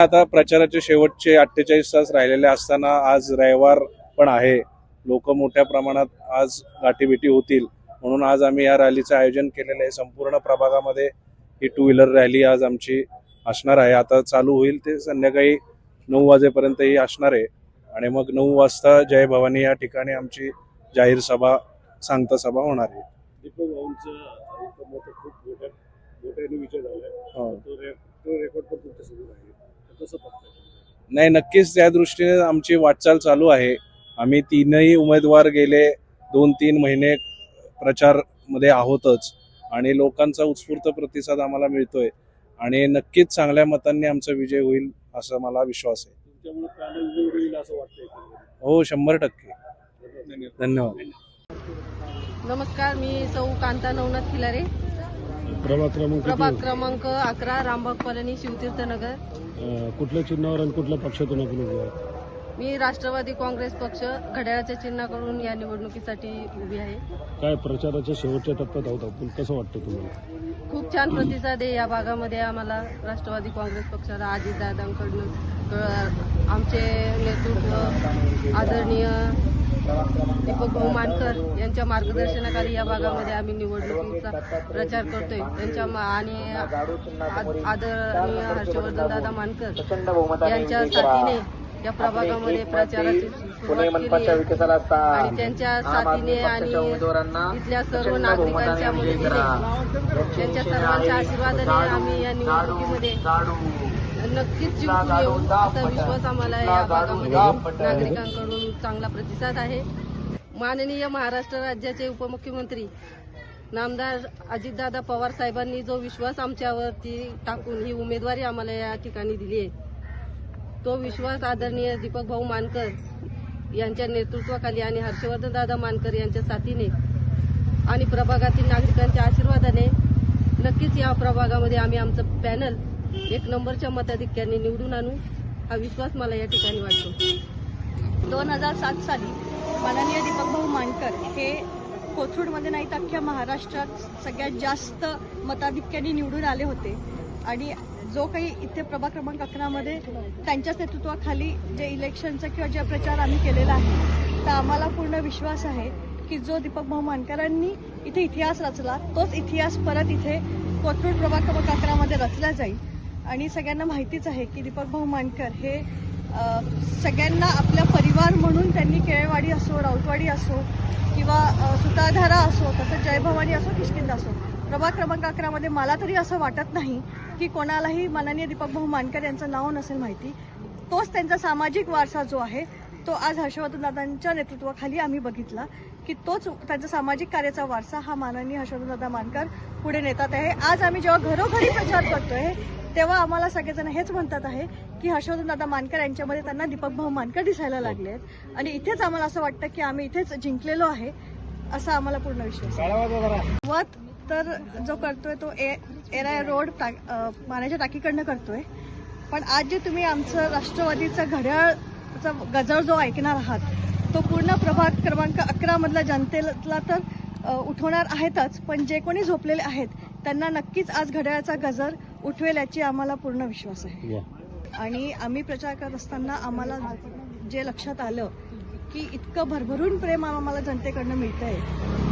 आता प्रचाराचे शेवटचे अठ्ठेचाळीस तास राहिलेले असताना आज रविवार पण आहे. लोक मोठ्या प्रमाणात आज गाठीभेटी होतील. म्हणून आज आम्ही या रॅलीचं आयोजन केलेलं आहे. संपूर्ण प्रभागामध्ये ही टू व्हीलर रॅली आज आमची असणार आहे. आता चालू होईल ते संध्याकाळी नऊ वाजेपर्यंत ही असणार आहे. आणि मग नऊ वाजता जय भवानी या ठिकाणी आमची जाहीर सभा सांगता सभा होणार आहे. खूप मोठ्या मोठ्याने विजय झालाय. हो. आहे. नाही नक्कीच त्या दृष्टीने आमची वाटचाल चालू आहे. आम्ही तीनही उमेदवार गेले दोन तीन महिने प्रचारमध्ये आहोतच आणि लोकांचा उत्स्फूर्त प्रतिसाद आम्हाला मिळतोय आणि नक्कीच चांगल्या मतांनी आमचा विजय होईल असा मला विश्वास आहे? हो शंभर टक्के. धन्यवाद. नमस्कार मी सौ कांता नवनाथ खिलारे. प्रभाग क्रमांक प्रभाग किती? क्रमांक अकरा रामबाग कॉलनी शिवतीर्थनगर. अं, कुठल्या चिन्हावर आणि कुठल्या पक्षातून आपण उभे आहात? मी राष्ट्रवादी काँग्रेस पक्ष घड्याळाच्या चिन्हाकडून या निवडणुकीसाठी उभी आहे. काय प्रचाराच्या शेवटच्या टप्प्यात आहोत आपण? कसं वाटतं तुम्हाला? खूप छान प्रतिसाद आहे या भागामध्ये आम्हाला राष्ट्रवादी काँग्रेस पक्षाला अजितदादांकडून आमचे नेतृत्व आदरणीय दीपक भाऊ मानकर यांच्या मार्गदर्शनाखाली या भागामध्ये आम्ही निवडणुकीचा प्रचार करतोय. त्यांच्या आणि आदरणीय हर्षवर्धन दादा मानकर यांच्या साथीने या प्रभागामध्ये प्रचाराची सुरुवात केली. आणि त्यांच्या साथीने आणि इथल्या सर्व नागरिकांच्या मदतीने त्यांच्या सर्वांच्या आशीर्वादाने आम्ही या निवडणुकीमध्ये नक्कीच येऊ असा विश्वास आम्हाला या भागामध्ये नागरिकांकडून चांगला प्रतिसाद आहे. माननीय महाराष्ट्र राज्याचे उपमुख्यमंत्री नामदार अजितदादा पवार साहेबांनी जो विश्वास आमच्यावरती टाकून ही उमेदवारी आम्हाला या ठिकाणी दिली आहे. तो विश्वास आदरणीय दीपक भाऊ मानकर यांच्या नेतृत्वाखाली आणि हर्षवर्धन दादा मानकर यांच्या साथीने आणि प्रभागातील नागरिकांच्या आशीर्वादाने नक्कीच या प्रभागामध्ये आम्ही आमचं पॅनल एक नंबरच्या मताधिक्याने निवडून आणू. हा विश्वास मला या ठिकाणी वाटतो. दोन हजार सात साली माननीय दीपक भाऊ मानकर हे कोथरूडमध्ये नाही तर अख्ख्या महाराष्ट्रात सगळ्यात जास्त मताधिक्याने निवडून आले होते. आणि जो काही इथे प्रभाग क्रमांक अकरामध्ये त्यांच्याच नेतृत्वाखाली जे इलेक्शनचा किंवा जे प्रचार आम्ही केलेला आहे तर आम्हाला पूर्ण विश्वास आहे की जो दीपक भाऊ मानकरांनी इथे इतिहास रचला तोच इतिहास परत इथे कोथरूड प्रभाग क्रमांक अकरामध्ये रचला जाईल. आणि सगळ्यांना माहितीच आहे की दीपक भाऊ मानकर हे सगळ्यांना आपला परिवार म्हणून त्यांनी केळवाडी असो राऊतवाडी असो किंवा सुताधारा सुतारधारा असो तसंच जयभवानी असो किशकिंदा असो. प्रभाग क्रमांक अकरामध्ये मला तरी असं वाटत नाही की कोणालाही माननीय दीपक भाऊ मानकर यांचं नाव नसेल माहिती. तोच त्यांचा सामाजिक वारसा जो आहे तो आज हर्षवर्धन दादांच्या नेतृत्वाखाली आम्ही बघितला की तोच त्यांचा सामाजिक कार्याचा वारसा हा माननीय हर्षवर्धन दादा मानकर पुढे नेतात आहे. आज आम्ही जेव्हा घरोघरी प्रचार करतोय तेव्हा आम्हाला सगळेजण हेच म्हणतात आहे की हर्षवर्धन दादा मानकर यांच्यामध्ये त्यांना दीपक भाऊ मानकर दिसायला लागले आहेत आणि इथेच आम्हाला असं वाटतं की आम्ही इथेच जिंकलेलो आहे असा आम्हाला पूर्ण विश्वास आहे. सुरुवात तर जो करतोय तो ए एरा रोड टा- पाण्याच्या टाकीकडनं करतोय. पण आज जे तुम्ही आमचं राष्ट्रवादीचं घड्याळचा गजर जो ऐकणार आहात तो पूर्ण प्रभाग क्रमांक अकरा मधल्या जनतेला तर उठवणार आहेतच पण जे कोणी झोपलेले आहेत त्यांना नक्कीच आज घड्याळाचा गजर उठवेल याची आम्हाला पूर्ण विश्वास आहे. आणि आम्ही प्रचार करत असताना आम्हाला जे लक्षात आलं की इतकं भरभरून प्रेम आम्हाला जनतेकडनं मिळतंय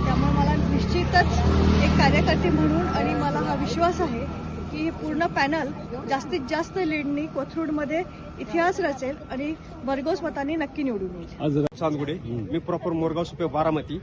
त्यामुळे मला निश्चितच एक कार्यकर्ते म्हणून आणि मला हा विश्वास आहे की हे पूर्ण पॅनल जास्तीत जास्त लीडनी कोथरूडमध्ये इतिहास रचेल आणि भरघोस मतांनी नक्की निवडून येईल. चांदगुडे मी प्रॉपर मोरगाव सुपे बारामती.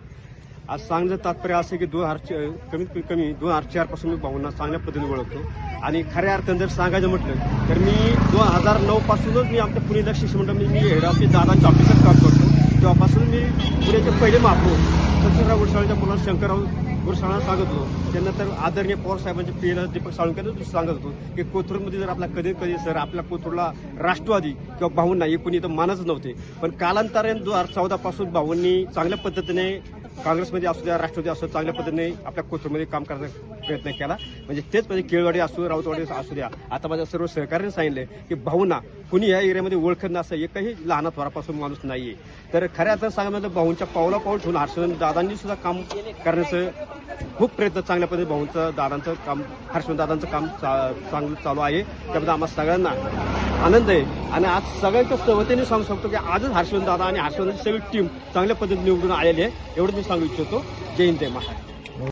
आज सांगण्याचं तात्पर्य असं की दोन हजार कमीत कमी दोन हजार चारपासून मी भाऊंना चांगल्या पद्धतीने ओळखतो. आणि खऱ्या अर्थानं जर सांगायचं म्हटलं तर मी दोन हजार नऊ पासूनच मी आमच्या पुणे दक्षिण शिक्षण मी हेड ऑफिस दादांच्या ऑफिसात काम करतो. तेव्हापासून मी पुण्याचे पहिले महापौर सचिनराव गुरसाळ्यांच्या मुलांना शंकरराव गुरसाळांना सांगत होतो. त्यानंतर आदरणीय पवार साहेबांचे पेला दीपक साळुंकर सांगत होतो की कोथरूडमध्ये जर आपला कधी कधी सर आपल्या कोथरूडला राष्ट्रवादी किंवा भाऊंना एकूण कोणी इथं मानच नव्हते. पण कालांतराने दोन हजार चौदापासून भाऊंनी चांगल्या पद्धतीने काँग्रेसमध्ये असू द्या राष्ट्रवादी असू द्या, चांगल्या पद्धतीने आपल्या कोथरूडमध्ये काम करण्याचा प्रयत्न केला. म्हणजे तेच म्हणजे केळवाडी असू राऊतवाडी असू द्या. आता माझ्या सर्व सहकार्याने सांगितले की भाऊना कुणी या एरियामध्ये ओळखत नसं एकही लहान थोरापासून माणूस नाहीये. तर खऱ्या अर्थानं सांगा म्हणजे भाऊंच्या पावला पाऊल ठेवून हर्षवर्धन दादांनी सुद्धा काम करण्याचं खूप प्रयत्न चांगल्या पद्धतीने भाऊंचं दादांचं काम हर्षवर्धन दादांचं काम चा- चांगलं चालू आहे. त्याबद्दल आम्हा सगळ्यांना आनंद आहे. आणि आज सगळ्यांच्या सहमतीने सांगू शकतो की आजच हर्षवर्धन दादा आणि हर्षवर्धनची सगळी टीम चांगल्या पद्धतीने निवडून आलेली आहे. एवढं मी सांगू इच्छितो. जय हिंद जय महाराज